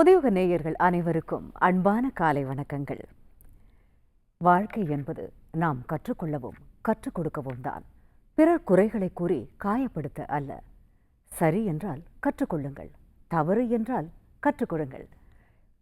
புதியுக நேயர்கள் அனைவருக்கும் அன்பான காலை வணக்கங்கள். வாழ்க்கை என்பது நாம் கற்றுக்கொள்ளவும் கற்றுக் கொடுக்கவும் தான். பிறர் குறைகளை கூறி காயப்படுத்த அல்ல. சரி என்றால் கற்றுக்கொள்ளுங்கள். தவறு என்றால் கற்றுக்கொடுங்கள்.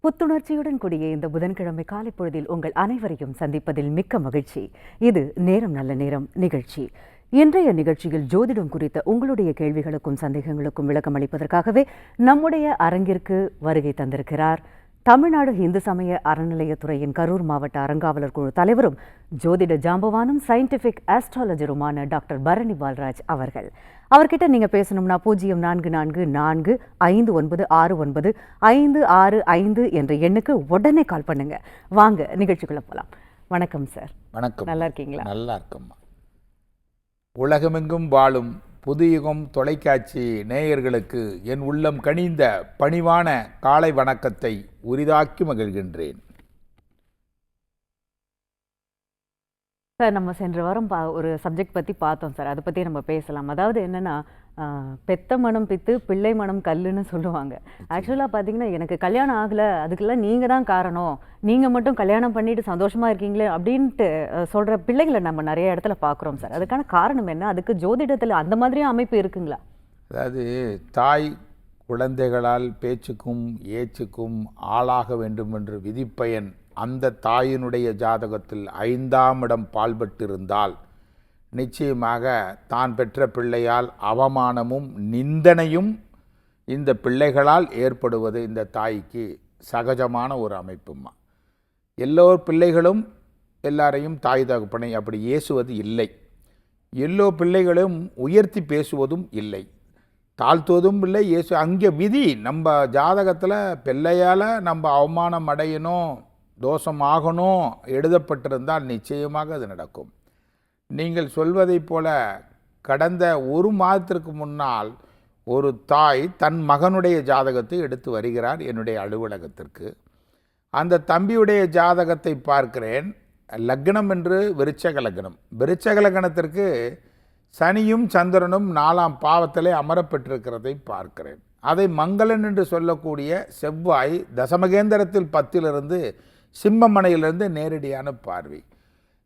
புத்துணர்ச்சியுடன் கூடிய இந்த புதன்கிழமை காலை பொழுதில் உங்கள் அனைவரையும் சந்திப்பதில் மிக்க மகிழ்ச்சி. இது நேரம் நல்ல நேரம் நிகழ்ச்சி. இன்றைய நிகழ்ச்சியில் ஜோதிடம் குறித்த உங்களுடைய கேள்விகளுக்கும் சந்தேகங்களுக்கும் விளக்கம் அளிப்பதற்காகவே நம்முடைய அரங்கிற்கு வருகை தந்திருக்கிறார். தமிழ்நாடு இந்து சமய அறநிலையத்துறையின் கரூர் மாவட்ட அறங்காவலர் குழு தலைவரும் ஜோதிட ஜாம்பவானும் சயின்டிபிக் ஆஸ்ட்ராலஜருமான டாக்டர் பரணி பால்ராஜ் அவர்கள். அவர்கிட்ட நீங்க பேசணும்னா பூஜ்ஜியம் நான்கு நான்கு நான்கு ஐந்து ஒன்பது ஆறு ஒன்பது ஐந்து ஆறு ஐந்து என்ற எண்ணுக்கு உடனே கால் பண்ணுங்க. வாங்க நிகழ்ச்சிக்குள்ள போலாம். வணக்கம் சார் வணக்கம். நல்லா இருக்கீங்களா? நல்லா இருக்கம்மா. உலகமெங்கும் வாழும் புதுயுகம் தொலைக்காட்சி நேயர்களுக்கு என் உள்ளம் கனிந்த பணிவான காலை வணக்கத்தை உரிதாக்கி மகிழ்கின்றேன். சார் நம்ம சென்ற வாரம் பா ஒரு சப்ஜெக்ட் பற்றி பார்த்தோம் சார். அதை பற்றி நம்ம பேசலாம். அதாவது என்னென்னா பெத்த மனம் பித்து பிள்ளை மனம் கல்லுன்னு சொல்லுவாங்க. ஆக்சுவலாக பார்த்தீங்கன்னா எனக்கு கல்யாணம் ஆகலை. அதுக்கெல்லாம் நீங்கள் தான் காரணம். நீங்கள் மட்டும் கல்யாணம் பண்ணிட்டு சந்தோஷமாக இருக்கீங்களே அப்படின்ட்டு சொல்கிற பிள்ளைகளை நம்ம நிறைய இடத்துல பார்க்குறோம் சார். அதுக்கான காரணம் என்ன? அதுக்கு ஜோதிடத்தில் அந்த மாதிரியும் அமைப்பு இருக்குங்களா? அதாவது தாய் குழந்தைகளால் பேச்சுக்கும் ஏச்சுக்கும் ஆளாக வேண்டும் என்று விதிப்பயன் அந்த தாயினுடைய ஜாதகத்தில் ஐந்தாம் இடம் பால்பட்டிருந்தால் நிச்சயமாக தான் பெற்ற பிள்ளையால் அவமானமும் நிந்தனையும் இந்த பிள்ளைகளால் ஏற்படுவது இந்த தாய்க்கு சகஜமான ஒரு அமைப்புமா எல்லோர் பிள்ளைகளும் எல்லாரையும் தாய் தகப்பனை அப்படி ஏசுவது இல்லை. எல்லோ பிள்ளைகளும் உயர்த்தி பேசுவதும் இல்லை. தாழ்த்துவதும் இல்லை. ஏசு அங்கே விதி. நம்ம ஜாதகத்தில் பிள்ளையால் நம்ம அவமானம் அடையணும் தோஷம் ஆகணும் எழுதப்பட்டிருந்தால் நிச்சயமாக அது நடக்கும். நீங்கள் சொல்வதைப் போல கடந்த ஒரு மாதத்திற்கு முன்னால் ஒரு தாய் தன் மகனுடைய ஜாதகத்தை எடுத்து வருகிறார் என்னுடைய அலுவலகத்திற்கு. அந்த தம்பியுடைய ஜாதகத்தை பார்க்கிறேன். லக்னம் என்று விருச்சக லக்னம். விருச்சக லக்னத்திற்கு சனியும் சந்திரனும் நாலாம் பாவத்திலே அமரப்பெற்றிருக்கிறதை பார்க்கிறேன். அதை மங்களன் என்று சொல்லக்கூடிய செவ்வாய் தசமகேந்திரத்தில் பத்திலிருந்து சிம்மமனையிலிருந்து நேரடியான பார்வை.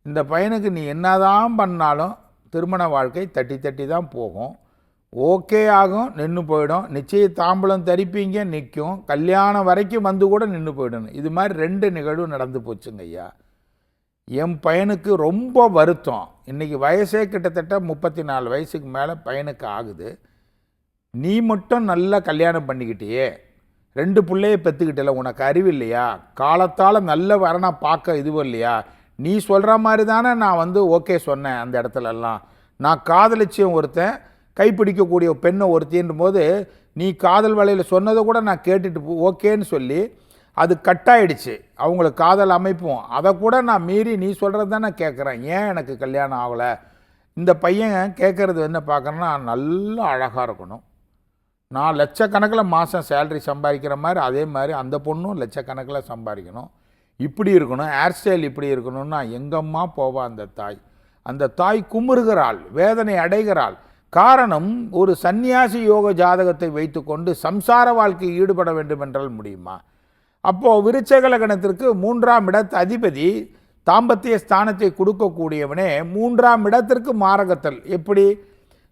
இந்த பையனுக்கு நீ என்னதான் பண்ணாலும் திருமண வாழ்க்கை தட்டி தட்டி தான் போகும். ஓகே ஆகும் நின்று போயிடும். நிச்சய தாம்பூலம் தரிப்பீங்க நிற்கும். கல்யாணம் வரைக்கும் வந்து கூட நின்று போயிடணும். இது மாதிரி ரெண்டு நிகழ்வு நடந்து போச்சுங்க ஐயா. என் பையனுக்கு ரொம்ப வருத்தம். இன்றைக்கி வயசே கிட்டத்தட்ட முப்பத்தி நாலு வயசுக்கு மேலே பையனுக்கு ஆகுது. நீ மட்டும் நல்லா கல்யாணம் பண்ணிக்கிட்டியே. ரெண்டு பிள்ளைய பெற்றுக்கிட்டல உனக்கு அறிவு இல்லையா? காலத்தால் நல்ல வரனா பார்க்க இதுவும் இல்லையா? நீ சொல்கிற மாதிரி தானே நான் வந்து ஓகே சொன்னேன் அந்த இடத்துலலாம். நான் காதலிச்சியும் ஒருத்தன் கைப்பிடிக்கக்கூடிய பெண்ணை ஒருத்தின் போது நீ காதல் வலையில் சொன்னதை கூட நான் கேட்டுட்டு ஓகேன்னு சொல்லி அது கட்டாயிடுச்சு. அவங்களுக்கு காதல் அமைப்பும். அதை கூட நான் மீறி நீ சொல்கிறது தான் நான் கேட்குறேன் ஏன் எனக்கு கல்யாணம் ஆகலை? இந்த பையன் கேட்குறது என்ன பார்க்குறேன்னா நல்லா அழகாக இருக்கணும். நான் லட்சக்கணக்கில் மாதம் சேலரி சம்பாதிக்கிற மாதிரி அதே மாதிரி அந்த பொண்ணும் லட்சக்கணக்கில் சம்பாதிக்கணும். இப்படி இருக்கணும் ஹேர் ஸ்டைல் இப்படி இருக்கணும்னா எங்கம்மா போவா அந்த தாய். அந்த தாய் குமுறுகிறாள் வேதனை அடைகிறாள். காரணம் ஒரு சந்நியாசி யோக ஜாதகத்தை வைத்துக்கொண்டு சம்சார வாழ்க்கையில் ஈடுபட வேண்டும் என்றால் முடியுமா? அப்போது விருச்சக லக்னத்திற்கு மூன்றாம் இடத்து அதிபதி தாம்பத்திய ஸ்தானத்தை கொடுக்கக்கூடியவனே மூன்றாம் இடத்திற்கு மாரகத்தல். எப்படி?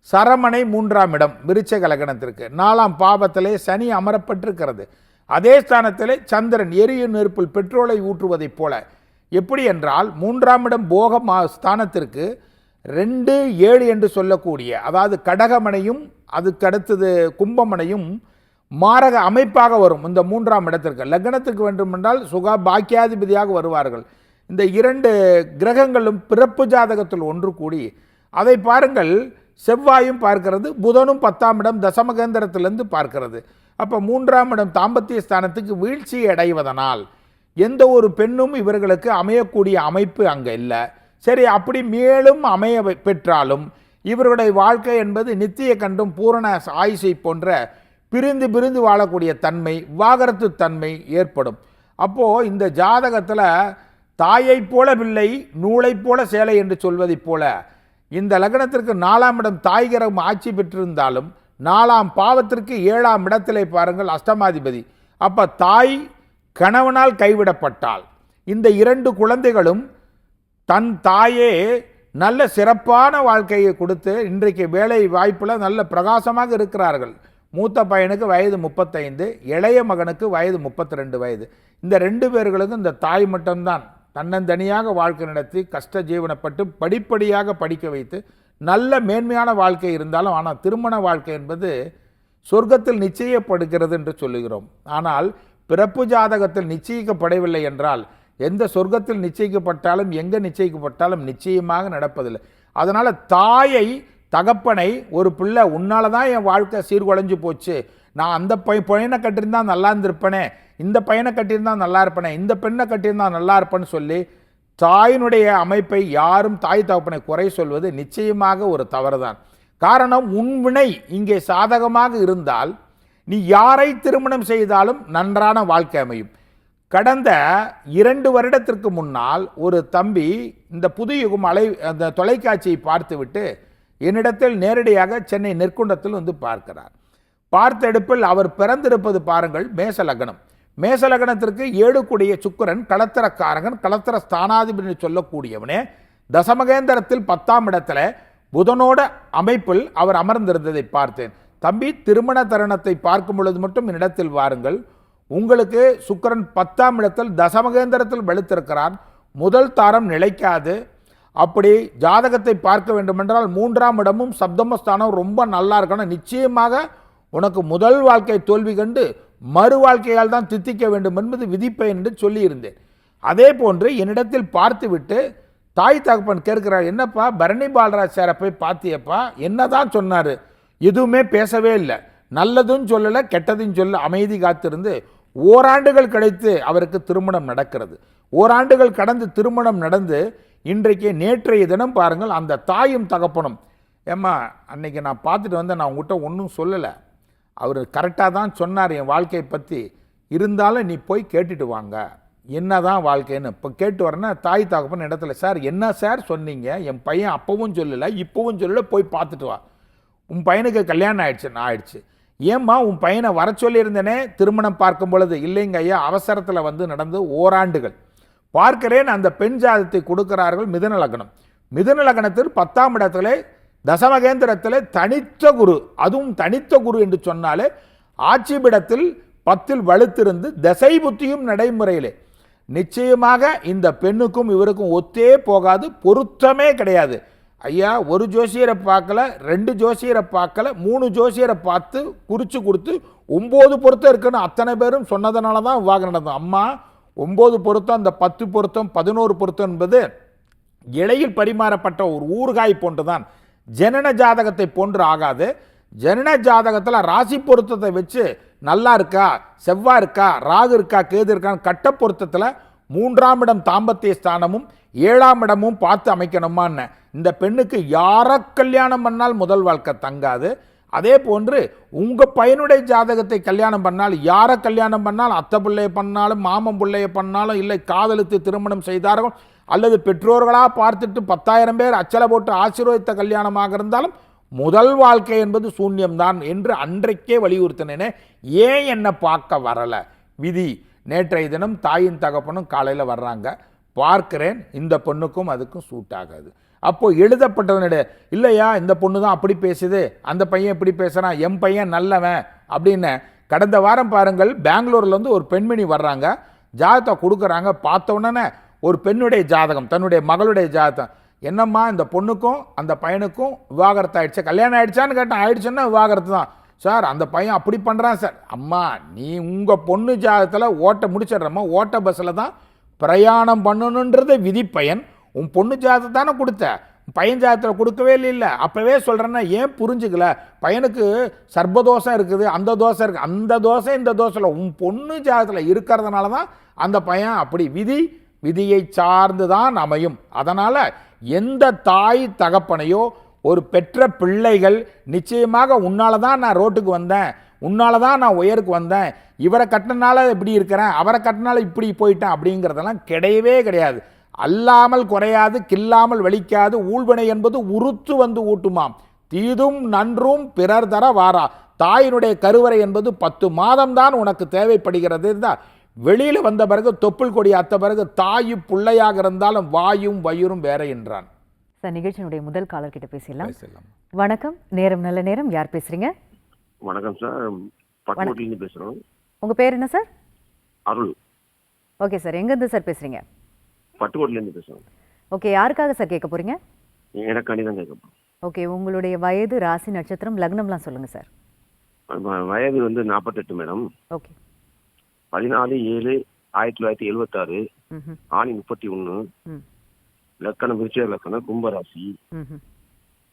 சரமனை மூன்றாம் இடம் விருச்சக லக்னத்திற்கு. நாலாம் பாவத்திலே சனி அமரப்பட்டிருக்கிறது. அதே ஸ்தானத்திலே சந்திரன் எரியும் நெருப்பில் பெட்ரோலை ஊற்றுவதைப் போல. எப்படி என்றால் மூன்றாம் இடம் போக மா ஸ்தானத்திற்கு ரெண்டு ஏழு என்று சொல்லக்கூடிய அதாவது கடகமனையும் அதுக்கு அடுத்தது கும்பமனையும் மாரக அமைப்பாக வரும் இந்த மூன்றாம் இடத்திற்கு. லக்னத்துக்கு வேண்டுமென்றால் சுகா பாக்கியாதிபதியாக வருவார்கள். இந்த இரண்டு கிரகங்களும் பிறப்பு ஜாதகத்தில் ஒன்று கூடி. அதை பாருங்கள் செவ்வாயும் பார்க்கிறது புதனும் பத்தாம் இடம் தசமகேந்திரத்திலிருந்து பார்க்கிறது. அப்போ மூன்றாம் இடம் தாம்பத்திய ஸ்தானத்துக்கு வீழ்ச்சி அடைவதனால் எந்த ஒரு பெண்ணும் இவர்களுக்கு அமையக்கூடிய அமைப்பு அங்கே இல்லை. சரி அப்படி மேலும் அமைய பெற்றாலும் இவருடைய வாழ்க்கை என்பது நித்திய கண்டும் பூரண ஆயுசை போன்ற பிரிந்து பிரிந்து வாழக்கூடிய தன்மை விவாகரத்து தன்மை ஏற்படும். அப்போது இந்த ஜாதகத்தில் தாயைப் போல பிள்ளை நூலைப் போல சேலை என்று சொல்வதைப் போல இந்த லக்னத்திற்கு நாலாம் இடம் தாய் கிரகம் ஆட்சி பெற்றிருந்தாலும் நாலாம் பாவத்திற்கு ஏழாம் இடத்திலே பாருங்கள் அஷ்டமாதிபதி. அப்போ தாய் கணவனால் கைவிடப்பட்டால் இந்த இரண்டு குழந்தைகளும் தன் தாயே நல்ல சிறப்பான வாழ்க்கையை கொடுத்து இன்றைக்கு வேலை வாய்ப்பில் நல்ல பிரகாசமாக இருக்கிறார்கள். மூத்த பையனுக்கு வயது முப்பத்தைந்து இளைய மகனுக்கு வயது முப்பத்தி ரெண்டு வயது. இந்த ரெண்டு பேர்களுக்கும் இந்த தாய் மட்டும்தான். தன்னந்தனியாக வாழ்க்கை நடத்தி கஷ்ட ஜீவனப்பட்டு படிப்படியாக படிக்க வைத்து நல்ல மேன்மையான வாழ்க்கை இருந்தாலும் ஆனால் திருமண வாழ்க்கை என்பது சொர்க்கத்தில் நிச்சயப்படுகிறது என்று சொல்லுகிறோம். ஆனால் பிறப்பு ஜாதகத்தில் நிச்சயிக்கப்படவில்லை என்றால் எந்த சொர்க்கத்தில் நிச்சயிக்கப்பட்டாலும் எங்கே நிச்சயிக்கப்பட்டாலும் நிச்சயமாக நடப்பதில்லை. அதனால் தாயை தகப்பனை ஒரு பிள்ளை உன்னால தான் என் வாழ்க்கை சீர்குலைஞ்சு போச்சு. நான் அந்த பை பையனை கட்டிருந்தால் நல்லா இருந்திருப்பேனே. இந்த பையனை கட்டியிருந்தா நல்லா இருப்பேனே இந்த பெண்ணை கட்டியிருந்தா நல்லா இருப்பேன்னு சொல்லி தாயினுடைய அமைப்பை யாரும் தாய் தகப்பனை குறை சொல்வது நிச்சயமாக ஒரு தவறுதான். காரணம் உன் வினை இங்கே சாதகமாக இருந்தால் நீ யாரை திருமணம் செய்தாலும் நன்றான வாழ்க்கை அமையும். கடந்த இரண்டு வருடத்திற்கு முன்னால் ஒரு தம்பி இந்த புது யுகம் அலை அந்த தொலைக்காட்சியை பார்த்துவிட்டு என்னிடத்தில் நேரடியாக சென்னை நெற்குண்டத்தில் வந்து பார்க்கிறார். பார்த்த எடுப்பில் அவர் பிறந்திருப்பது பாருங்கள் மேச லக்னம் மேச லக்னத்திற்கு ஏழுக்குடைய சுக்கிரன் களத்திரக்காரகன் களத்திர ஸ்தானாதிபதி சொல்லக்கூடியவனே தசமகேந்திரத்தில் பத்தாம் இடத்துல புதனோட அமைப்பில் அவர் அமர்ந்திருந்ததை பார்த்தேன். தம்பி திருமண தருணத்தை பார்க்கும் பொழுது மட்டும் என்னிடத்தில் வாருங்கள். உங்களுக்கு சுக்கரன் பத்தாம் இடத்தில் தசமகேந்திரத்தில் வெளுத்திருக்கிறார் முதல் தாரம் நிலைக்காது. அப்படி ஜாதகத்தை பார்க்க வேண்டுமென்றால் மூன்றாம் இடமும் சப்தமஸ்தானம் ரொம்ப நல்லா இருக்கணும். நிச்சயமாக உனக்கு முதல் வாழ்க்கை தோல்வி கண்டு மறு வாழ்க்கையால் தான் தித்திக்க வேண்டும் என்பது விதிப்பேன் என்று சொல்லியிருந்தேன். அதே போன்று என்னிடத்தில் பார்த்துவிட்டு தாய் தகப்பன் கேட்கிறார் என்னப்பா பரணி பாலராஜ் சாரை போய் பார்த்தியப்பா? என்னதான் சொன்னார். எதுவுமே பேசவே இல்லை. நல்லதும் சொல்லலை கெட்டதும் சொல்ல அமைதி காத்திருந்து ஓராண்டுகள் கழித்து அவருக்கு திருமணம் நடக்கிறது. ஓராண்டுகள் கடந்து திருமணம் நடந்து இன்றைக்கு நேற்றைய தினம் பாருங்கள் அந்த தாயும் தகப்பனும். ஏம்மா அன்னைக்கு நான் பார்த்துட்டு வந்தேன் நான் உங்கள்கிட்ட ஒன்றும் சொல்லலை. அவர் கரெக்டாக தான் சொன்னார் என் வாழ்க்கையை பற்றி இருந்தாலும் நீ போய் கேட்டுட்டு வாங்க. என்னதான் வாழ்க்கைன்னு. இப்போ கேட்டு வரேன்னா தாய் தகப்பன் இடத்துல சார் என்ன சார் சொன்னீங்க? என் பையன் அப்போவும் சொல்லலை இப்போவும் சொல்லலை போய் பார்த்துட்டு வா. உன் பையனுக்கு கல்யாணம் ஆயிடுச்சு நான் ஆயிடுச்சு. ஏம்மா உன் பையனை வர சொல்லியிருந்தேனே? திருமணம் பார்க்கும் பொழுது இல்லைங்க ஐயா அவசரத்தில் வந்து நடந்து ஓராண்டுகள். பார்க்கிறேன் அந்த பெண் ஜாதத்தை கொடுக்கிறார்கள் மிதன லக்னம். மிதன லக்னத்தில் பத்தாம் இடத்துல தசமகேந்திரத்தில் தனித்த குரு அதுவும் தனித்த குரு என்று சொன்னாலே ஆட்சிபிடத்தில் பத்தில் வலுத்திருந்து தசை புத்தியும் நடைமுறையிலே. நிச்சயமாக இந்த பெண்ணுக்கும் இவருக்கும் ஒத்தே போகாது பொருத்தமே கிடையாது. ஐயா ஒரு ஜோசியரை பார்க்கல ரெண்டு ஜோசியரை பார்க்கல மூணு ஜோசியரை பார்த்து குறித்து கொடுத்து ஒம்பது பொருத்தம் இருக்குன்னு அத்தனை பேரும் சொன்னதுனால தான் விவாகம் நடந்தது. அம்மா ஒம்பது பொருத்தம் அந்த பத்து பொருத்தம் பதினோரு பொருத்தம் என்பது இலையில் பரிமாறப்பட்ட ஒரு ஊறுகாய் போன்றுதான். ஜனன ஜாதகத்தை போன்று ஆகாது. ஜனன ஜாதகத்தில் ராசி பொருத்தத்தை வச்சு நல்லா இருக்கா செவ்வாய் இருக்கா ராகு இருக்கா கேது இருக்கான்னு கட்ட பொருத்தத்தில் மூன்றாம் இடம் தாம்பத்திய ஸ்தானமும் ஏழாம் இடமும் பார்த்து அமைக்கணுமான்னு. இந்த பெண்ணுக்கு யாரை கல்யாணம் பண்ணால் முதல் வாழ்க்கை தங்காது. அதே போன்று உங்கள் பையனுடைய ஜாதகத்தை கல்யாணம் பண்ணால் யாரை கல்யாணம் பண்ணால் அத்தை பிள்ளைய பண்ணாலும் மாமன் பிள்ளைய பண்ணாலும் இல்லை காதலித்து திருமணம் செய்தார்கள் அல்லது பெற்றோர்களாக பார்த்துட்டு பத்தாயிரம் பேர் அச்சலை போட்டு ஆசீர்வதித்த கல்யாணமாக இருந்தாலும் முதல் வாழ்க்கை என்பது சூன்யம்தான் என்று அன்றைக்கே வலியுறுத்தினேனே. ஏன் என்னை பார்க்க வரலை? விதி. நேற்றைய தினம் தாயின் தகப்பனும் காலையில் வர்றாங்க. பார்க்கிறேன் இந்த பொண்ணுக்கும் அதுக்கும் சூட் ஆகாது. அப்போது எழுதப்பட்டதனுடைய இல்லையா இந்த பொண்ணு தான் அப்படி பேசுது. அந்த பையன் இப்படி பேசுகிறான் என் பையன் நல்லவன். அப்படின்னு கடந்த வாரம் பாருங்கள் பெங்களூர்லேருந்து ஒரு பெண்மணி வர்றாங்க. ஜாதகத்தை கொடுக்குறாங்க. பார்த்த உடனே ஒரு பெண்ணுடைய ஜாதகம் தன்னுடைய மகளுடைய ஜாதகம். என்னம்மா இந்த பொண்ணுக்கும் அந்த பையனுக்கும் விவாகரத்து ஆயிடுச்சு? கல்யாணம் ஆயிடுச்சான்னு கேட்டேன். ஆயிடுச்சுன்னா விவாகரத்து தான். சார் அந்த பையன் அப்படி பண்ணுறான் சார். அம்மா நீ உங்கள் பொண்ணு ஜாதகத்தில் ஓட்ட முடிச்சிடுறம்மா. ஓட்ட பஸ்ஸில் தான் பிரயாணம் பண்ணணுன்றது விதிப்பயன் உன் பொண்ணு ஜாதகத்தை தானே கொடுத்த. பையன் ஜாதகத்தில் கொடுக்கவே இல்லை அப்போவே சொல்கிறேன்னா ஏன் புரிஞ்சுக்கல? பையனுக்கு சர்பதோஷம் இருக்குது அந்த தோசை இருக்குது அந்த தோசை இந்த தோசை உன் பொண்ணு ஜாதகத்தில் இருக்கிறதுனால தான் அந்த பையன் அப்படி விதி விதியை சார்ந்து தான் அமையும். அதனால் எந்த தாய் தகப்பனையோ ஒரு பெற்ற பிள்ளைகள் நிச்சயமாக உன்னால தான் நான் ரோட்டுக்கு வந்தேன் உன்னால தான் நான் உயருக்கு வந்தேன் இவரை கட்டினால இப்படி இருக்கிறேன் அவரை கட்டினால இப்படி போயிட்டேன் அப்படிங்கிறதெல்லாம் கிடையவே கிடையாது. அல்லாமல் குறையாது கில்லாமல் வலிக்காது ஊழ்வினை என்பது உறுத்து வந்து ஊட்டுமாம். தீதும் நன்றும் பிறர் தர வாரா. தாயினுடைய கருவறை என்பது பத்து மாதம்தான் உனக்கு தேவைப்படுகிறது இருந்தால் வெளியில் வந்த பிறகு தொப்புள் கொடி அத்த பிறகு தாயும் பிள்ளையாக இருந்தாலும் வாயும் வயிறும் வேற என்றான். சார் நிகழ்ச்சியினுடைய முதல் காலர் கிட்ட பேசிடலாம். பேசலாம். வணக்கம். நேரம் நல்ல நேரம். யார் பேசுறீங்க? வணக்கம் சார். பட்டுக்கோட்டிலேருந்து பேசுகிறோம் உங்க பேர் என்ன சார்? அருள். Okay sir. எங்கேருந்து சார் பேசுறீங்க? பட்டுக்கோட்டிலேருந்து பேசுகிறோம் ஓகே யாருக்காக சார் கேட்க போறீங்க? எனக்காண்டி தான் கேட்கப்போம் ஓகே உங்களுடைய வயது ராசி நட்சத்திரம் லக்னம்லாம் சொல்லுங்க சார். வயது வந்து நாற்பத்தெட்டு மேடம். ஓகே. பதினாலு ஏழு ஆயிரத்தி தொள்ளாயிரத்தி எழுபத்தாறு ம் ஆணி முப்பத்தி ஒன்று ம். லக்கணம் விருச்சிக லக்கணம் கும்பராசி.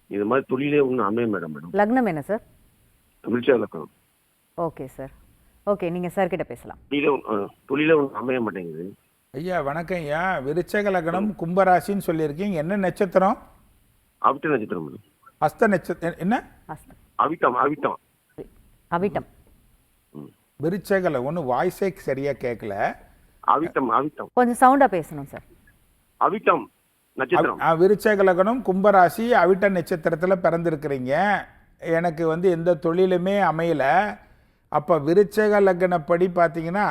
இது மாதிரி தொழிலே ஒன்று அமையும் மேடம் மேடம். லக்னம் என்ன சார்? விருச்சிக லக்கணம் ஓகே சார். ஓகே நீங்கள் சார் கிட்ட பேசலாம். தொழிலே ஒண்ணு- ஆ, தொழிலே ஒன்று அமைய மாட்டேங்குது. ஐயா வணக்கம் ஐயா. விருச்சக லக்னம் கும்பராசின்னு சொல்லியிருக்கீங்க. என்ன நட்சத்திரம்? அவிட்ட நட்சத்திரம் மேடம். ஹஸ்த நட்சத்திரம் என்ன? அவிட்டம் அவிட்டம். அவிட்டம். விருச்சகல. ஒன்று வாய்ஸே சரியா கேட்கல அவிட்டம் அவிட்டம். கொஞ்சம் சவுண்டாக பேசணும் சார் அவிட்டம் நட்சத்திரம். விருச்சக லக்னம் கும்பராசி அவிட்ட நட்சத்திரத்தில் பிறந்திருக்கிறீங்க. எனக்கு வந்து எந்த தொழிலுமே அமையல. அப்போ விருச்சக லக்னப்படி பார்த்தீங்கன்னா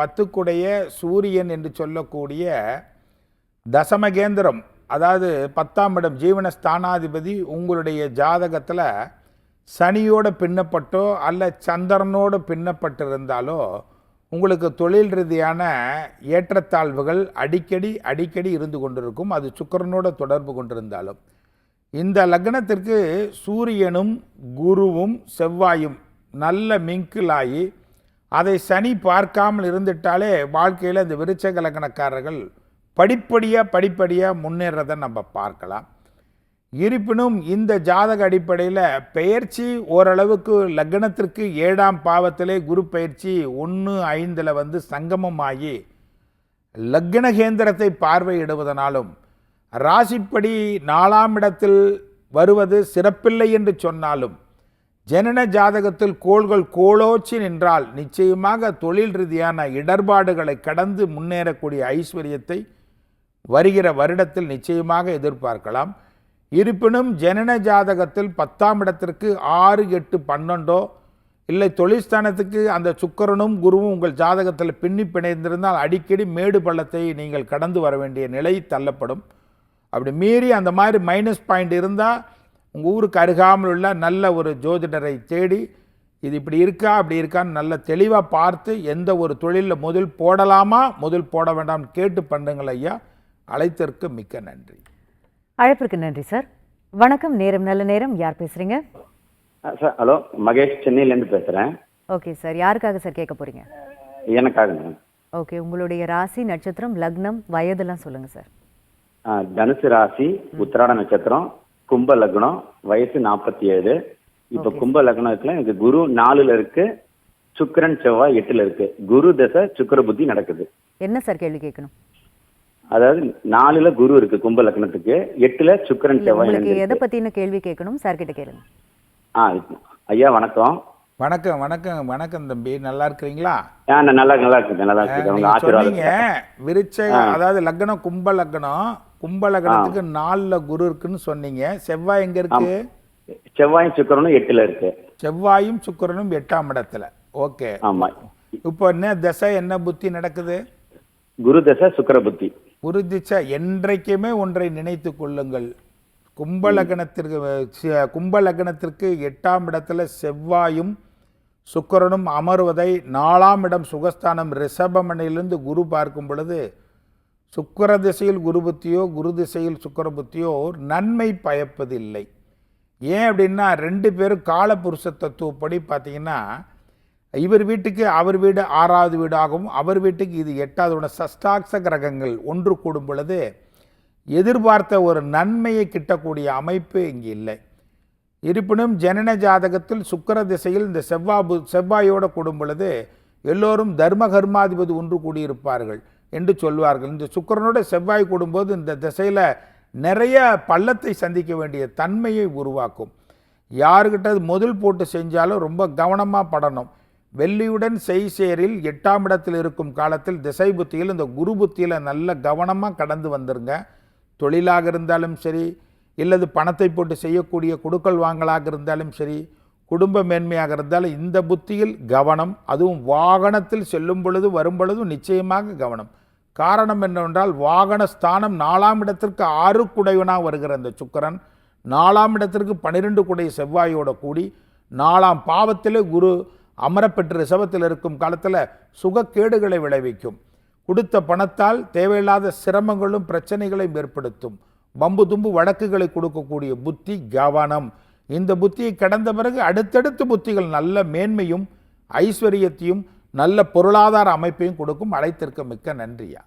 பத்துக்குடைய சூரியன் என்று சொல்லக்கூடிய தசமகேந்திரம் அதாவது பத்தாம் இடம் ஜீவன ஸ்தானாதிபதி உங்களுடைய ஜாதகத்தில் சனியோட பின்னப்பட்டோ அல்ல சந்திரனோடு பின்னப்பட்டிருந்தாலோ உங்களுக்கு தொழில் ரீதியான ஏற்றத்தாழ்வுகள் அடிக்கடி அடிக்கடி இருந்து கொண்டிருக்கும். அது சுக்கிரனோட தொடர்பு கொண்டிருந்தாலும். இந்த லக்னத்திற்கு சூரியனும் குருவும் செவ்வாயும் நல்ல மிங்கிலாகி அதை சனி பார்க்காமல் இருந்துட்டாலே வாழ்க்கையில் இந்த விருச்சக லக்னக்காரர்கள் படிப்படியாக படிப்படியாக முன்னேறதை நம்ம பார்க்கலாம். இருப்பினும் இந்த ஜாதக அடிப்படையில் பெயர்ச்சி ஓரளவுக்கு லக்னத்திற்கு ஏழாம் பாவத்திலே குரு பயிற்சி ஒன்று ஐந்தில் வந்து சங்கமமாகி லக்னகேந்திரத்தை பார்வையிடுவதனாலும் ராசிப்படி நாலாம் இடத்தில் வருவது சிறப்பில்லை என்று சொன்னாலும் ஜனன ஜாதகத்தில் கோள்கள் கோலோச்சி நின்றால் நிச்சயமாக தொழில் ரீதியான இடர்பாடுகளை கடந்து முன்னேறக்கூடிய ஐஸ்வர்யத்தை வருகிற வருடத்தில் நிச்சயமாக எதிர்பார்க்கலாம். இருப்பினும் ஜனன ஜாதகத்தில் பத்தாம் இடத்திற்கு ஆறு எட்டு பன்னெண்டோ இல்லை தொழிற்ஸ்தானத்துக்கு அந்த சுக்கரனும் குருவும் உங்கள் ஜாதகத்தில் பின்னி பிணைந்திருந்தால் அடிக்கடி மேடு பள்ளத்தை நீங்கள் கடந்து வர வேண்டிய நிலை தள்ளப்படும். அப்படி மீறி அந்த மாதிரி மைனஸ் பாயிண்ட் இருந்தால் உங்கள் ஊருக்கு அருகாமல் உள்ள நல்ல ஒரு ஜோதிடரை தேடி இது இப்படி இருக்கா அப்படி இருக்கான்னு நல்ல தெளிவாக பார்த்து எந்த ஒரு தொழிலில் முதல் போடலாமா முதல் போட வேண்டாம்னு கேட்டு பண்ணுங்கள் ஐயா. அழைத்ததற்கு மிக்க நன்றி. அழைப்பிற்கு நன்றி சார் வணக்கம் நேரம் நல்ல நேரம். யார் பேசுறீங்க? சார் ஹலோ மகேஷ் சென்னையிலேருந்து பேசுகிறேன் ஓகே சார் யாருக்காக சார் கேட்க போறீங்க? எனக்காகங்க ஓகே உங்களுடைய ராசி நட்சத்திரம் லக்னம் வயதெல்லாம் சொல்லுங்க சார் தனுசு ராசி உத்திராட நட்சத்திரம் கும்ப லக்னம் வயசு நாற்பத்தி ஏழு இப்போ கும்ப லக்னத்துல எனக்கு குரு நாலுல இருக்கு சுக்கிரன் செவ்வாய் எட்டுல இருக்கு. குரு தசை சுக்கிர புத்தி நடக்குது. என்ன சார் கேள்வி கேட்கணும்? அதாவது நாலுல குரு இருக்கு கும்ப லக்னத்துக்கு எட்டுல சுக்கிரன் செவ்வாய். எதை பத்தின கேள்வி கேட்கணும்? சார் கிட்ட கேளுங்க. ஆ ஐயா வணக்கம். வணக்கம் வணக்கம் வணக்கம் தம்பி. நல்லா இருக்கிறீங்களா? நல்லா நல்லா இருக்குது நல்லா விருச்ச அதாவது லக்னம் கும்ப லக்னம். கும்ப லக்னத்துக்கு நாலுல குரு இருக்குன்னு சொன்னீங்க. செவ்வாய் எங்க இருக்கு? செவ்வாயும் சுக்கிரனும் எட்டுல இருக்கு. செவ்வாயும் சுக்கிரனும் எட்டாம் இடத்துல. ஓகே. ஆமா. இப்போ என்ன திசை என்ன புத்தி நடக்குது? குரு தசை சுக்கிர புத்தி. திசை என்றைக்குமே ஒன்றை நினைத்து கொள்ளுங்கள். கும்ப லக்னத்திற்கு சி- கும்ப லக்னத்திற்கு எட்டாம் இடத்துல செவ்வாயும் சுக்கிரனும் அமர்வதை நாலாம் இடம் சுகஸ்தானம் ரிஷபமணியிலிருந்து குரு பார்க்கும் பொழுது சுக்கிர திசையில் குரு புத்தியோ குரு திசையில் சுக்கிர புத்தியோ நன்மை பயப்பதில்லை. ஏன் அப்படின்னா ரெண்டு பேரும் காலபுருஷ தத்துவப்படி பார்த்தீங்கன்னா இவர் வீட்டுக்கு அவர் வீடு ஆறாவது வீடாகவும் அவர் வீட்டுக்கு இது எட்டாவது வீடு. சஷ்டாக்ஷ கிரகங்கள் ஒன்று கூடும் பொழுது எதிர்பார்த்த ஒரு நன்மையை கிட்டக்கூடிய அமைப்பு இங்கே இல்லை. இருப்பினும் ஜனன ஜாதகத்தில் சுக்கிர திசையில் இந்த செவ்வாய் பு- செவ்வாயோட கூடும் பொழுது எல்லோரும் தர்ம கர்மாதிபதி ஒன்று கூடியிருப்பார்கள் என்று சொல்வார்கள். இந்த சுக்கிரனோட செவ்வாய் கூடும்போது இந்த திசையில் நிறைய பள்ளத்தை சந்திக்க வேண்டிய தன்மையை உருவாக்கும். யாருக்கிட்ட முதல் போட்டு செஞ்சாலும் ரொம்ப கவனமாக படணும். வெள்ளியுடன் செய்சேரில் எட்டாம் இடத்தில் இருக்கும் காலத்தில் திசை புத்தியில் இந்த குரு புத்தியில் நல்ல கவனமாக கடந்து வந்துருங்க. தொழிலாக இருந்தாலும் சரி இல்லது பணத்தை போட்டு செய்யக்கூடிய கொடுக்கல் வாங்கலாக இருந்தாலும் சரி குடும்ப மேன்மையாக இருந்தாலும் இந்த புத்தியில் கவனம் அதுவும் வாகனத்தில் செல்லும் பொழுது வரும் பொழுதும் நிச்சயமாக கவனம். காரணம் என்னவென்றால் வாகன ஸ்தானம் நாலாம் இடத்திற்கு ஆறு குடைவனாக வருகிற இந்த சுக்கரன் நாலாம் இடத்திற்கு பன்னிரெண்டு குடை செவ்வாயோட கூடி நாலாம் பாவத்திலே குரு அமரப்பெற்று ரிசவத்தில் இருக்கும் காலத்தில் சுகக்கேடுகளை விளைவிக்கும். கொடுத்த பணத்தால் தேவையில்லாத சிரமங்களும் பிரச்சனைகளையும் ஏற்படுத்தும். பம்பு தும்பு வழக்குகளை கொடுக்கக்கூடிய புத்தி கவனம் இந்த புத்தியை கடந்த பிறகு அடுத்தடுத்து புத்திகள் நல்ல மேன்மையும் ஐஸ்வர்யத்தையும் நல்ல பொருளாதார அமைப்பையும் கொடுக்கும். அழைத்திருக்க மிக்க நன்றியா?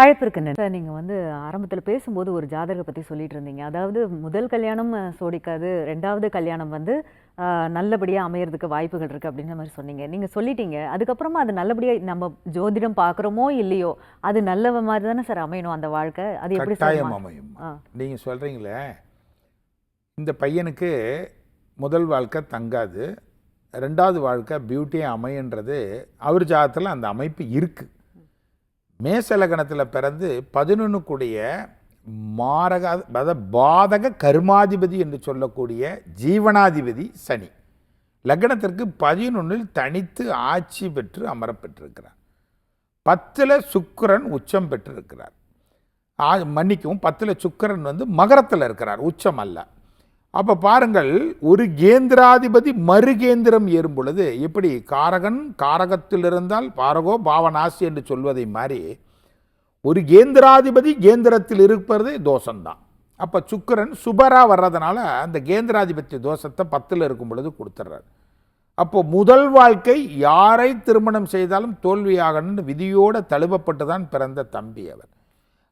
நன்றி சார் நீங்கள் வந்து ஆரம்பத்தில் பேசும்போது ஒரு ஜாதகத்தை பற்றி சொல்லிட்டு இருந்தீங்க. அதாவது முதல் கல்யாணம் சோடிக்காது ரெண்டாவது கல்யாணம் வந்து நல்லபடியாக அமையறதுக்கு வாய்ப்புகள் இருக்குது அப்படின்ற மாதிரி சொன்னீங்க. நீங்கள் சொல்லிட்டீங்க. அதுக்கப்புறமா அது நல்லபடியாக நம்ம ஜோதிடம் பார்க்குறோமோ இல்லையோ அது நல்ல மாதிரி தானே சார் அமையணும் அந்த வாழ்க்கை. அது எப்படி அமையும். நீங்கள் சொல்கிறீங்களே இந்த பையனுக்கு முதல் வாழ்க்கை தங்காது ரெண்டாவது வாழ்க்கை பியூட்டியாக அமையன்றது அவர் ஜாதத்தில் அந்த அமைப்பு இருக்குது மேசலகணத்தில் பிறந்து பதினொன்று மாரக அதாவது பாதக கர்மாதிபதி என்று சொல்லக்கூடிய ஜீவனாதிபதி சனி. லக்னத்திற்கு பதினொன்றில் தனித்து ஆட்சி பெற்று அமரப்பெற்றிருக்கிறார். பத்தில் சுக்கிரன் உச்சம் பெற்றிருக்கிறார். ஆ மன்னிக்கவும் பத்தில் சுக்கிரன் வந்து மகரத்தில் இருக்கிறார் உச்சம் அல்ல. அப்போ பாருங்கள் ஒரு கேந்திராதிபதி மறுகேந்திரம் ஏறும் பொழுது எப்படி காரகன் காரகத்தில் இருந்தால் பாரகோ பாவநாசி என்று சொல்வதை மாதிரி ஒரு கேந்திராதிபதி கேந்திரத்தில் இருப்பதே தோஷம்தான் அப்போ சுக்கரன் சுபராக வர்றதுனால அந்த கேந்திராதிபத்திய தோஷத்தை பத்தில் இருக்கும் பொழுது கொடுத்துட்றாரு அப்போ முதல் வாழ்க்கை யாரை திருமணம் செய்தாலும் தோல்வியாகணும்னு விதியோடு தழுவப்பட்டு தான் பிறந்த தம்பி அவர்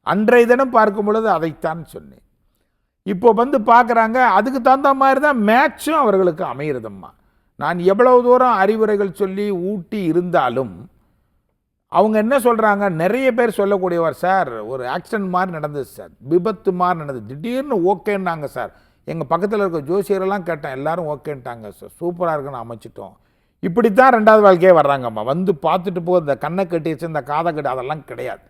அன்றைய தினம் பார்க்கும் பொழுது அதைத்தான் சொன்னேன். இப்போ வந்து பார்க்குறாங்க அதுக்கு தகுந்த மாதிரி தான் மேட்சும் அவர்களுக்கு அமையிறதம்மா. நான் எவ்வளவு தூரம் அறிவுரைகள் சொல்லி ஊட்டி இருந்தாலும் அவங்க என்ன சொல்கிறாங்க நிறைய பேர் சொல்லக்கூடியவர் சார் ஒரு ஆக்சிடென்ட் மாதிரி நடந்தது சார். விபத்து மாதிரி நடந்தது. திடீர்னு ஓகேன்னாங்க சார். எங்கள் பக்கத்தில் இருக்க ஜோசியரெல்லாம் கேட்டேன் எல்லாரும் ஓகேன்ட்டாங்க சார். சூப்பராக இருக்குன்னு அமைச்சிட்டோம். இப்படி தான் ரெண்டாவது வாழ்க்கையே வர்றாங்கம்மா. வந்து பார்த்துட்டு போக இந்த கண்ணை கட்டி வச்சு இந்த காதை கட்டி அதெல்லாம் கிடையாது.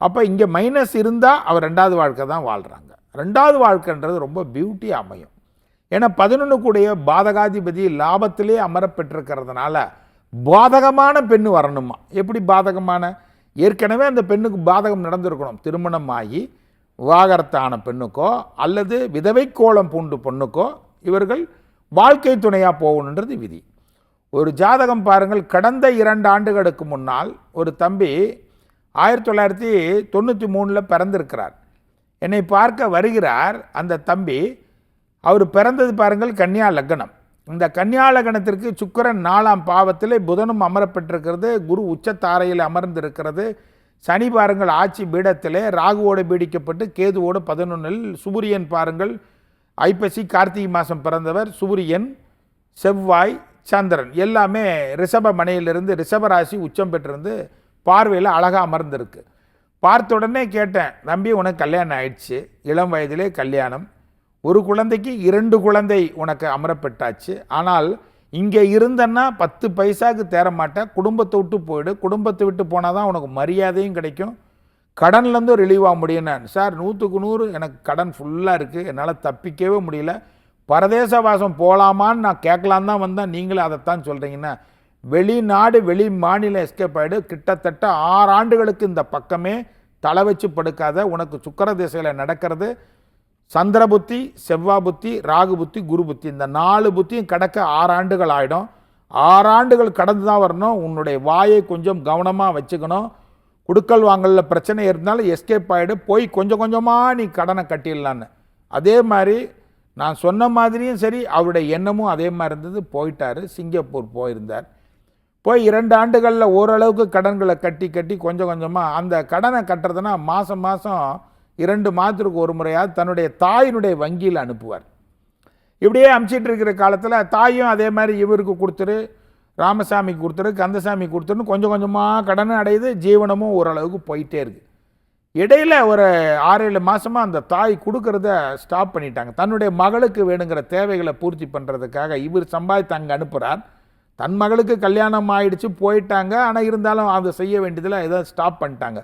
அப்போ இங்கே மைனஸ் இருந்தால் அவர் ரெண்டாவது வாழ்க்கை தான் வாழ்கிறாங்க ரெண்டாவது வாழ்க்கைன்றது ரொம்ப பியூட்டி அமையும். ஏன்னா பதினொன்றுக்குடைய பாதகாதிபதி லாபத்திலே அமரப்பெற்றிருக்கிறதுனால பாதகமான பெண்ணு வரணுமா? எப்படி பாதகமான? ஏற்கனவே அந்த பெண்ணுக்கு பாதகம் நடந்திருக்கணும். திருமணம் ஆகி விவாகரத்தான பெண்ணுக்கோ அல்லது விதவை கோலம் பூண்டு பொண்ணுக்கோ இவர்கள் வாழ்க்கை துணையாக போகணுன்றது விதி. ஒரு ஜாதகம் பாருங்கள் கடந்த இரண்டு ஆண்டுகளுக்கு முன்னால் ஒரு தம்பி ஆயிரத்தி தொள்ளாயிரத்தி தொண்ணூற்றி மூணில் பிறந்திருக்கிறார். என்னை பார்க்க வருகிறார் அந்த தம்பி. அவர் பிறந்தது பாருங்கள் கன்னியா லக்னம். இந்த கன்னியா லக்னத்திற்கு சுக்கிரன் நாலாம் பாவத்தில் புதனும் அமரப்பட்டிருக்கிறது குரு உச்சத்தாரையில் அமர்ந்திருக்கிறது. சனி பாருங்கள் ஆட்சி பீடத்திலே ராகுவோடு பீடிக்கப்பட்டு கேதுவோடு பதினொன்றில் சூரியன் பாருங்கள். ஐப்பசி கார்த்திகை மாதம் பிறந்தவர் சூரியன் செவ்வாய் சந்திரன் எல்லாமே ரிஷப மனையிலிருந்து ரிஷபராசி உச்சம் பெற்றிருந்து பார்வையில் அழகாக அமர்ந்திருக்கு. பார்த்த உடனே கேட்டேன் தம்பி உனக்கு கல்யாணம் ஆயிடுச்சு இளம் வயதிலே கல்யாணம். ஒரு குழந்தைக்கு இரண்டு குழந்தை உனக்கு அமரப்பட்டாச்சு. ஆனால் இங்கே இருந்தன்னா பத்து பைசாவுக்கு தேர மாட்டேன் குடும்பத்தை விட்டு போயிடு. குடும்பத்தை விட்டு போனால் தான் உனக்கு மரியாதையும் கிடைக்கும். கடன்லேருந்து ரிலீவ் ஆக முடியும் சார் நூற்றுக்கு நூறு. எனக்கு கடன் ஃபுல்லாக இருக்குது என்னால் தப்பிக்கவே முடியல. பரதேச வாசம் போகலாமான்னு நான் கேட்கலான் தான் வந்தேன். நீங்களும் அதைத்தான் சொல்கிறீங்கன்னா வெளிநாடு வெளி மாநிலம் எஸ்கேப் ஆகிடு கிட்டத்தட்ட ஆறு ஆண்டுகளுக்கு இந்த பக்கமே தலை வச்சு படுக்காத உனக்கு சுக்கர திசையில் நடக்கிறது சந்திர புத்தி செவ்வாய் புத்தி ராகு புத்தி குரு புத்தி இந்த நாலு புத்தியும் கடக்க ஆறு ஆண்டுகள் ஆகிடும் ஆறு ஆண்டுகள் கடந்து தான் வரணும். உன்னுடைய வாயை கொஞ்சம் கவனமாக வச்சுக்கணும். குடுக்கல் வாங்கலில் பிரச்சனை இருந்தாலும் எஸ்கேப் ஆகிடு போய் கொஞ்சம் கொஞ்சமாக நீ கடனை கட்டிடலான்னு. அதே மாதிரி நான் சொன்ன மாதிரியும் சரி அவருடைய எண்ணமும் அதே மாதிரி இருந்தது. போயிட்டார். சிங்கப்பூர் போயிருந்தார். போய் இரண்டு ஆண்டுகளில் ஓரளவுக்கு கடன்களை கட்டி கட்டி கொஞ்சம் கொஞ்சமாக அந்த கடனை கட்டுறதுனா மாதம் மாதம் இரண்டு மாதத்திற்கு ஒரு முறையாவது தன்னுடைய தாயினுடைய வங்கியில் அனுப்புவார். இப்படியே அமுச்சிட்டு இருக்கிற காலத்தில் தாயும் அதே மாதிரி இவருக்கு கொடுத்துரு ராமசாமி கொடுத்துரு கந்தசாமி கொடுத்துருன்னு கொஞ்சம் கொஞ்சமாக கடனை அடையுது ஜீவனமும் ஓரளவுக்கு போயிட்டே இருக்கு. இடையில ஒரு ஆறு ஏழு மாதமாக அந்த தாய் கொடுக்கறத ஸ்டாப் பண்ணிட்டாங்க. தன்னுடைய மகளுக்கு வேணுங்கிற தேவைகளை பூர்த்தி பண்ணுறதுக்காக இவர் சம்பாதித்து அங்கே அனுப்புகிறார் தன் மகளுக்கு கல்யாணம் ஆயிடுச்சு போயிட்டாங்க. ஆனால் இருந்தாலும் அதை செய்ய வேண்டியதில் எதாவது ஸ்டாப் பண்ணிட்டாங்க.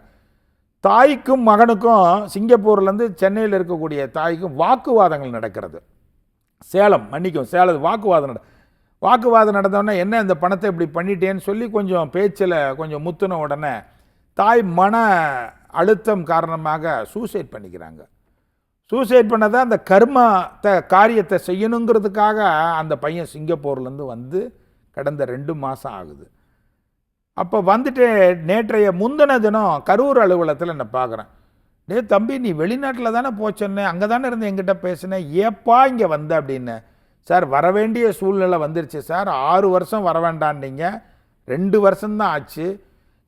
தாய்க்கும் மகனுக்கும் சிங்கப்பூர்லேருந்து சென்னையில் இருக்கக்கூடிய தாய்க்கும் வாக்குவாதங்கள் நடக்கிறது. சேலம் மன்னிக்கும் சேலம் வாக்குவாதம் நட வாக்குவாதம் நடந்தோடனே என்ன இந்த பணத்தை இப்படி பண்ணிட்டேன்னு சொல்லி கொஞ்சம் பேச்சில் கொஞ்சம் முத்துன உடனே தாய் மன அழுத்தம் காரணமாக சூசைட் பண்ணிக்கிறாங்க. சூசைட் பண்ணதான் அந்த கர்மத்தை காரியத்தை செய்யணுங்கிறதுக்காக அந்த பையன் சிங்கப்பூர்லேருந்து வந்து கடந்த ரெண்டு மாதம் ஆகுது. அப்போ வந்துட்டு நேற்றைய முந்தின தினம் கரூர் அலுவலகத்தில் என்னை பார்க்குறேன் டே தம்பி நீ வெளிநாட்டில் தானே போச்சேன்னு அங்கே தானே இருந்து என்கிட்ட பேசினேன் ஏப்பா இங்கே வந்த? அப்படின்னு. சார் வர வேண்டிய சூழ்நிலை வந்துருச்சு சார். ஆறு வருஷம் வர வேண்டான்னீங்க. ரெண்டு வருஷம்தான் ஆச்சு.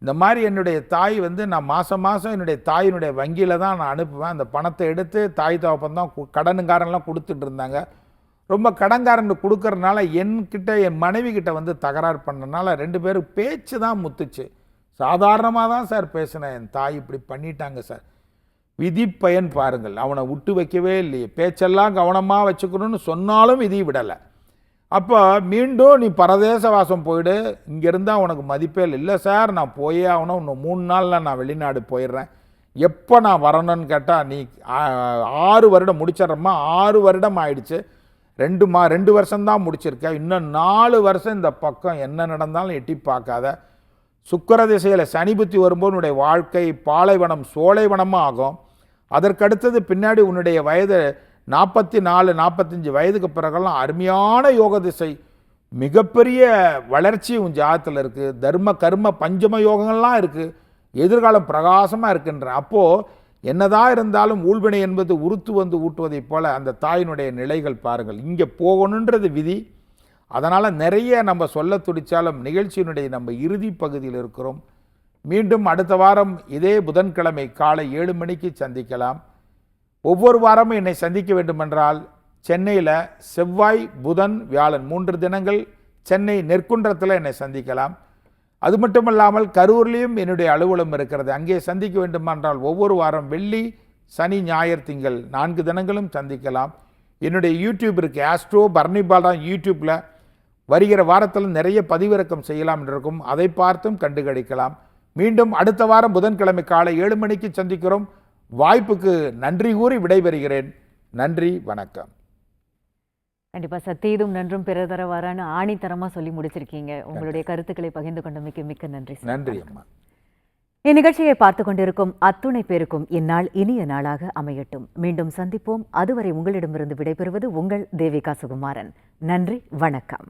இந்த மாதிரி என்னுடைய தாய் வந்து நான் மாதம் மாதம் என்னுடைய தாயினுடைய வங்கியில் தான் நான் அனுப்புவேன். அந்த பணத்தை எடுத்து தாய் தகப்பன் தான் கடனுங்காரன்லாம் கடனுக்காரன்லாம் கொடுத்துட்டு இருந்தாங்க. ரொம்ப கடங்காரன் கொடுக்கறனால என்கிட்ட என் மனைவி கிட்ட வந்து தகராறு பண்ணனால ரெண்டு பேரும் பேச்சு தான் முத்துச்சு. சாதாரணமாக தான் சார் பேசினேன். என் தாய் இப்படி பண்ணிட்டாங்க சார். விதி பயன் பாருங்கள். அவனை விட்டு வைக்கவே இல்லையே. பேச்செல்லாம் கவனமாக வச்சுக்கணும்னு சொன்னாலும் விதி விடலை. அப்போ மீண்டும் நீ பரதேச வாசம் போயிடு. இங்கேருந்தால் உனக்கு மதிப்பே இல்லை. இல்லை சார் நான் போயே ஆகணும். இன்னும் மூணு நாளில் நான் வெளிநாடு போயிடுறேன். எப்போ நான் வரணும்னு கேட்டால் நீ ஆறு வருடம் முடிச்சிட்றம்மா. ஆறு வருடம் ஆயிடுச்சு. ரெண்டு மா ரெண்டு வருஷம்தான் முடிச்சிருக்க இன்னும் நாலு வருஷம் இந்த பக்கம் என்ன நடந்தாலும் எட்டி பார்க்காத. சுக்கிர திசையில் சனி புத்தி வரும்போது உன்னுடைய வாழ்க்கை பாலைவனம் சோலைவனமாக ஆகும். அதற்கடுத்தது பின்னாடி உன்னுடைய வயது நாற்பத்தி நாலு நாற்பத்தஞ்சு வயதுக்கு பிறகெல்லாம் அருமையான யோக திசை. மிகப்பெரிய வளர்ச்சி உன் ஜாதத்தில் இருக்குது தர்ம கர்ம பஞ்சம யோகங்கள்லாம் இருக்குது எதிர்காலம் பிரகாசமாக இருக்குன்ற. அப்போது என்னதான் இருந்தாலும் ஊழ்வினை என்பது உறுத்து வந்து ஊட்டுவதைப் போல அந்த தாயினுடைய நிலைகள் பாருங்கள். இங்கே போகணுன்றது விதி. அதனால் நிறைய நம்ம சொல்ல துடித்தாலும் நிகழ்ச்சியினுடைய நம்ம இறுதி பகுதியில் இருக்கிறோம். மீண்டும் அடுத்த வாரம் இதே புதன்கிழமை காலை ஏழு மணிக்கு சந்திக்கலாம். ஒவ்வொரு வாரமும் என்னை சந்திக்க வேண்டுமென்றால் சென்னையில் செவ்வாய் புதன் வியாழன் மூன்று தினங்கள் சென்னை நெற்குன்றத்தில் என்னை சந்திக்கலாம். அது மட்டுமல்லாமல் கரூர்லேயும் என்னுடைய அலுவலகம் இருக்கிறது. அங்கே சந்திக்க வேண்டுமென்றால் ஒவ்வொரு வாரம் வெள்ளி சனி ஞாயிறு திங்கள் நான்கு தினங்களும் சந்திக்கலாம். என்னுடைய யூடியூப் இருக்குது ஆஸ்ட்ரோ பர்னிபாலா யூடியூப்பில் வருகிற வாரத்தில் நிறைய பதிவிறக்கம் செய்யலாம் என்று இருக்கும் அதை பார்த்தும் கண்டுகளிக்கலாம் மீண்டும் அடுத்த வாரம் புதன்கிழமை காலை ஏழு மணிக்கு சந்திக்கிறோம். வாய்ப்புக்கு நன்றி கூறி விடைபெறுகிறேன். நன்றி வணக்கம். கண்டிப்பா. சத்தியதும் நன்றும் பிறதரவாரான ஆணித்தரமா சொல்லி முடிச்சிருக்கீங்க. உங்களுடைய கருத்துக்களை பகிர்ந்து கொண்டமைக்கு மிக்க நன்றி. நன்றி அம்மா. இந்நிகழ்ச்சியை பார்த்து கொண்டிருக்கும் அத்துணை பேருக்கும் இந்நாள் இனிய நாளாக அமையட்டும். மீண்டும் சந்திப்போம். அதுவரை உங்களிடமிருந்து விடைபெறுவது உங்கள் தேவிகா சுகுமாரன். நன்றி. வணக்கம்.